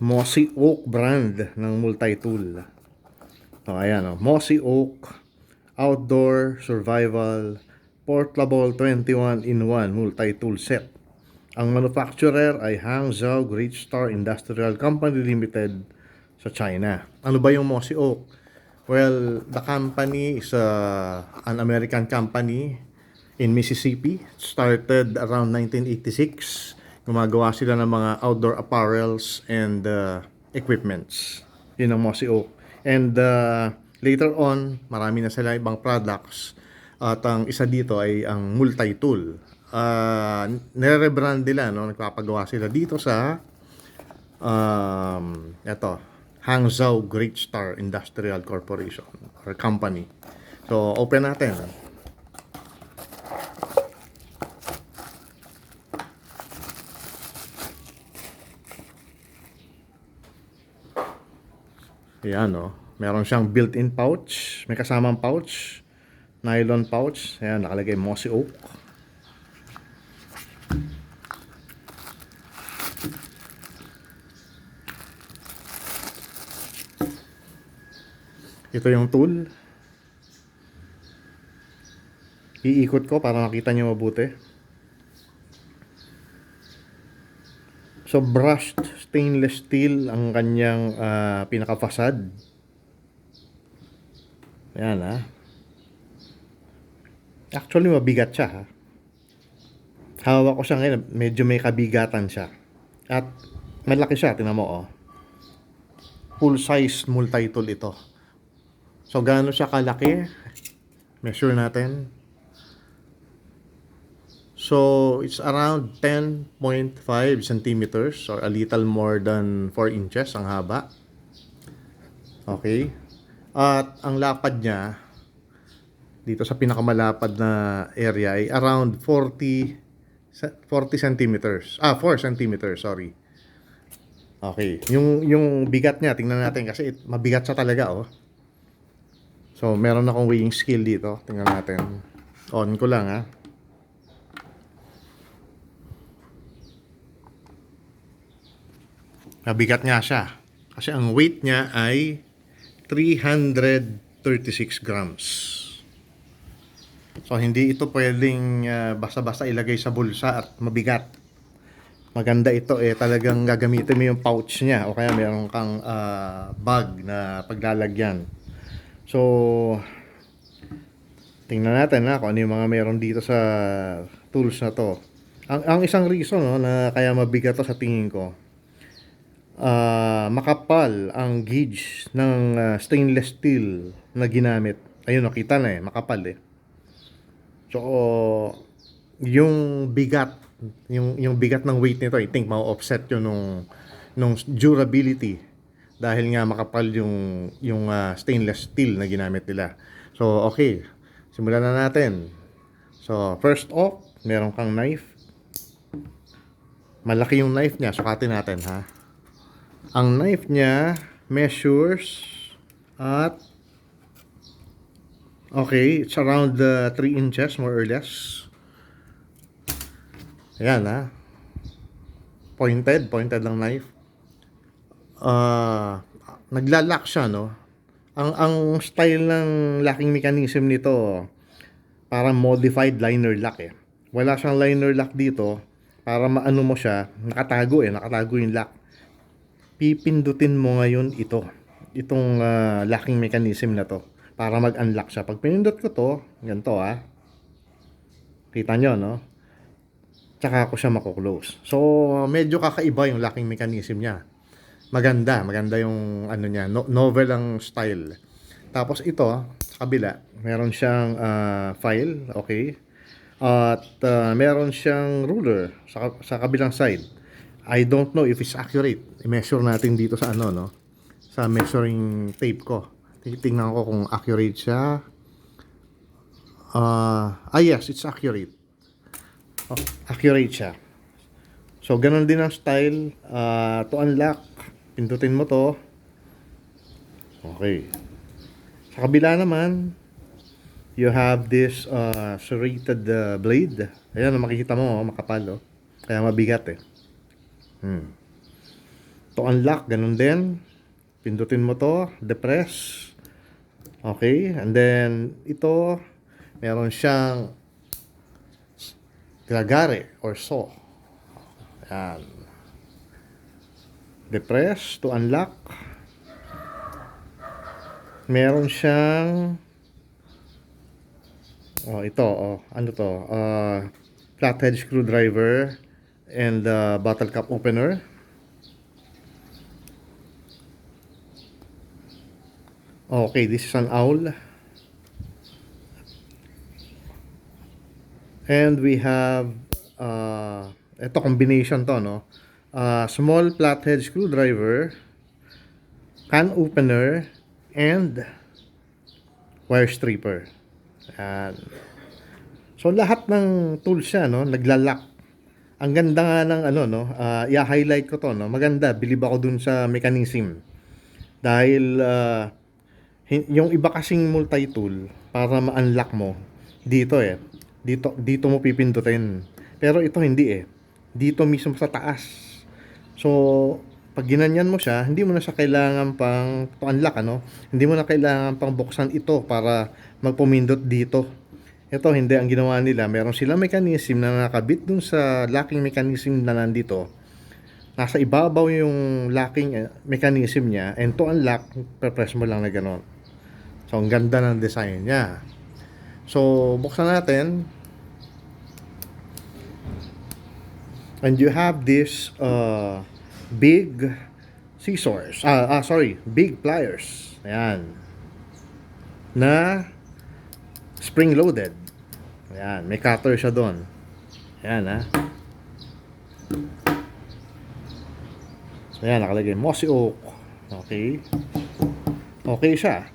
Mossy Oak brand ng multi-tool. So, ayan o. Mossy Oak Outdoor Survival Portable 21 in 1 multi-tool set. Ang manufacturer ay Hangzhou Great Star Industrial Company Limited sa China. Ano ba yung Mossy Oak? Well, the company is uh, an American company in Mississippi. Started around 1986. Gumagawa sila ng mga outdoor apparels and uh, equipments. Yun ang Mossy Oak. And uh, later on, marami na sila ibang products. At ang isa dito ay ang multi-tool. Uh, nire-rebrand nila, no? nagpapagawa sila dito sa um, ito, Hangzhou Great Star Industrial Corporation or Company. So, open natin. Ayan, no? Meron siyang built-in pouch. May kasamang pouch. Nylon pouch. Ayan, nakalagay Mossy Oak. Ito yung tool. Iikot ko para makita niyo mabuti. So brushed stainless steel ang kanyang ah, pinaka-facade. Ayan ha. Actually mabigat siya ha. Hawak ko siya ngayon, medyo may kabigatan siya. At malaki siya, tingnan mo oh. Full size multi-tool ito. So, gaano siya kalaki? Measure natin. So, it's around 10.5 centimeters or a little more than 4 inches ang haba. Okay. At ang lapad niya, dito sa pinakamalapad na area ay around 40 ce- 40 centimeters. Ah, 4 centimeters, sorry. Okay. Yung, yung bigat niya, tingnan natin kasi it- mabigat siya talaga, oh. So, meron akong weighing scale dito. Tingnan natin. On ko lang, ha. Mabigat nga siya. Kasi ang weight niya ay 336 grams. So, hindi ito pwedeng ah, basta-basta ilagay sa bulsa at mabigat. Maganda ito eh, talagang gagamitin mo yung pouch niya o kaya meron kang ah, bag na paglalagyan. So, tingnan natin na kung ano yung mga meron dito sa tools na to. Ang, ang isang reason no, na kaya mabigat to sa tingin ko, ah, makapal ang gauge ng ah, stainless steel na ginamit. Ayun, nakita na eh, makapal eh. So, yung bigat, yung, yung bigat ng weight nito, I think ma-offset yun nung, nung durability dahil nga makapal yung, yung ah, stainless steel na ginamit nila. So, okay. Simulan na natin. So, first off, meron kang knife. Malaki yung knife niya. Sukatin natin, ha? Ang knife niya measures at Okay, it's around uh, 3 inches more or less. Ayan ha. Pointed, pointed lang knife. Ah, naglalak siya no. Ang ang style ng locking mechanism nito parang modified liner lock eh. Wala siyang liner lock dito para maano mo siya, nakatago eh, nakatago yung lock. Pipindutin mo ngayon ito. Itong ah, locking mechanism na to para mag-unlock siya. Pag pinindot ko to, ganito ah. Kita nyo, no? Tsaka ako siya mako-close. So, medyo kakaiba yung locking mechanism niya. Maganda, maganda yung ano niya, no- novel ang style. Tapos ito, sa kabila, meron siyang ah, file, okay? At ah, meron siyang ruler sa, sa kabilang side. I don't know if it's accurate. I-measure natin dito sa ano, no? Sa measuring tape ko. Titingnan ko kung accurate siya. Ah, ah yes, it's accurate. Oh, accurate siya. So, ganun din ang style. Ah, to unlock, pindutin mo to. Okay. Sa kabila naman, you have this uh, serrated uh, blade. Ayan, makikita mo, oh, makapal. Oh. Kaya mabigat eh. Hmm. To unlock, ganun din. Pindutin mo to, depress. Okay, and then ito, meron siyang gagare or saw. Yan. Depress to unlock. Meron siyang Oh, ito, oh, ano to? Uh, flathead screwdriver and uh, bottle cap opener. Okay, this is an owl. And we have uh, ito combination to, no? Uh, small flathead screwdriver, can opener, and wire stripper. Yan. So lahat ng tools siya no, naglalak. Ang ganda nga ng ano no, ah, i-highlight ko to no. Maganda, bilib ako dun sa mechanism. Dahil ah, hin- yung iba kasing multi-tool para ma-unlock mo dito eh. Dito dito mo pipindutin. Pero ito hindi eh. Dito mismo sa taas. So, pag ginanyan mo siya, hindi mo na siya kailangan pang to unlock ano. Hindi mo na kailangan pang buksan ito para magpumindot dito. Ito hindi ang ginawa nila. Meron silang mechanism na nakabit dun sa locking mechanism na nandito. Nasa ibabaw yung locking eh, mechanism niya and to unlock, press mo lang na gano'n. So, ang ganda ng design niya. So, buksan natin. And you have this uh, big scissors. Ah, ah, sorry, big pliers. Ayan. Na spring loaded. Ayan, may cutter siya doon. Ayan, ha. Ayan, nakalagay. Mossy oak. Okay. Okay siya.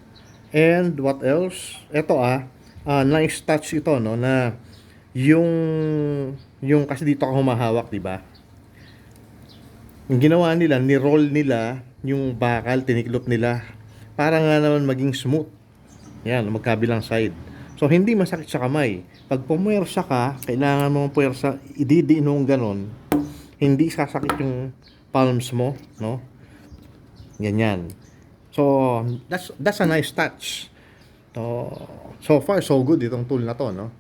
And what else? Ito ah, ah, nice touch ito no na yung yung kasi dito ako humahawak, di ba? Yung ginawa nila, ni-roll nila yung bakal, tiniklop nila para nga naman maging smooth. Yan, magkabilang side. So, hindi masakit sa kamay. Pag pumwersa ka, kailangan mo pwersa, ididiin mong ganon, hindi sasakit yung palms mo, no? Ganyan. So, that's that's a nice touch. So, so far so good itong tool na to, no?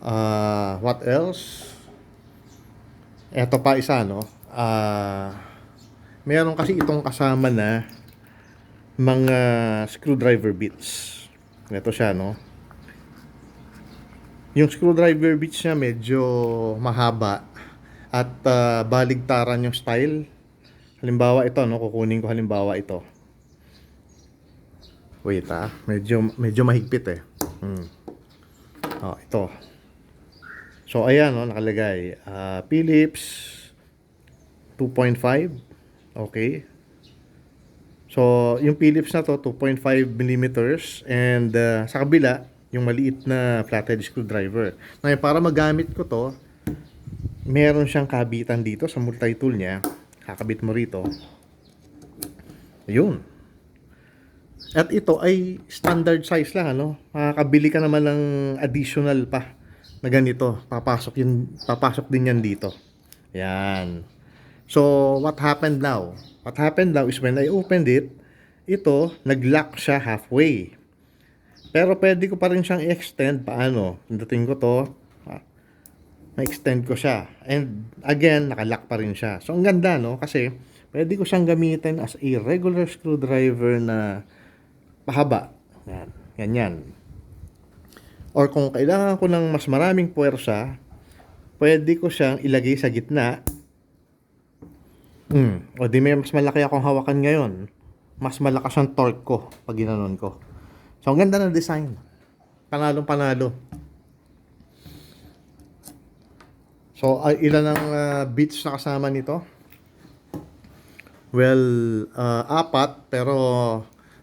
Uh, what else? Eto pa isa, no? Ah, meron kasi itong kasama na mga screwdriver bits. Ito siya, no? Yung screwdriver bits niya medyo mahaba at ah, baligtaran yung style. Halimbawa ito, no? Kukunin ko halimbawa ito. Wait ah, medyo medyo mahigpit eh. Hmm. Oh, ito. So ayan no, nakalagay ah, Philips 2.5. Okay. So, yung Philips na to 2.5 millimeters and ah, sa kabila yung maliit na flathead screwdriver. Ngayon, para magamit ko to, meron siyang kabitan dito sa multi-tool niya. Kakabit mo rito. Ayun. At ito ay standard size lang, ano? Makakabili ka naman ng additional pa na ganito. Papasok, yun, papasok din yan dito. Yan. So, what happened now? What happened now is when I opened it, ito, nag-lock siya halfway. Pero pwede ko pa rin siyang i-extend. Paano? Pindutin ko to. Ma-extend ko siya. And again, nakalock pa rin siya. So, ang ganda, no? Kasi, pwede ko siyang gamitin as a regular screwdriver na pahaba. Yan. Ganyan. Or kung kailangan ko ng mas maraming puwersa, pwede ko siyang ilagay sa gitna. Hmm. O di may mas malaki akong hawakan ngayon. Mas malakas ang torque ko pag ginanon ko. So, ang ganda ng design. Panalong panalo. So, ah, ilan ang ah, beats na kasama nito? Well, ah, apat, pero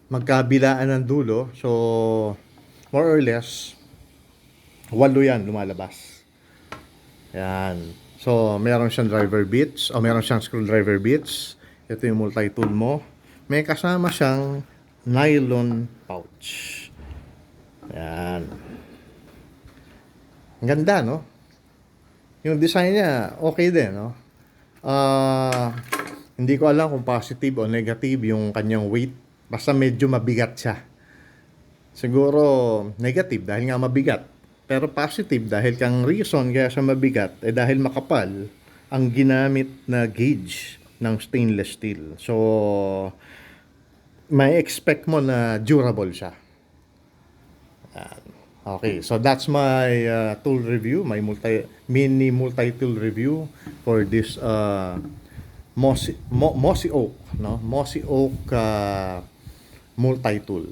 magkabilaan ng dulo. So, more or less, walo yan lumalabas. Yan. So, meron siyang driver bits, o meron siyang screwdriver bits. Ito yung multi-tool mo. May kasama siyang nylon pouch. Yan. Ang ganda, no? Yung design niya, okay din, no? Ah, Hindi ko alam kung positive o negative yung kanyang weight. Basta medyo mabigat siya. Siguro negative dahil nga mabigat. Pero positive dahil kang reason kaya siya mabigat eh dahil makapal ang ginamit na gauge ng stainless steel. So, may expect mo na durable siya. Yan. Okay, so that's my uh, tool review, my multi mini multi-tool review for this uh, Mossy, Mo, Mossy Oak, no? Mossy Oak uh, multi-tool.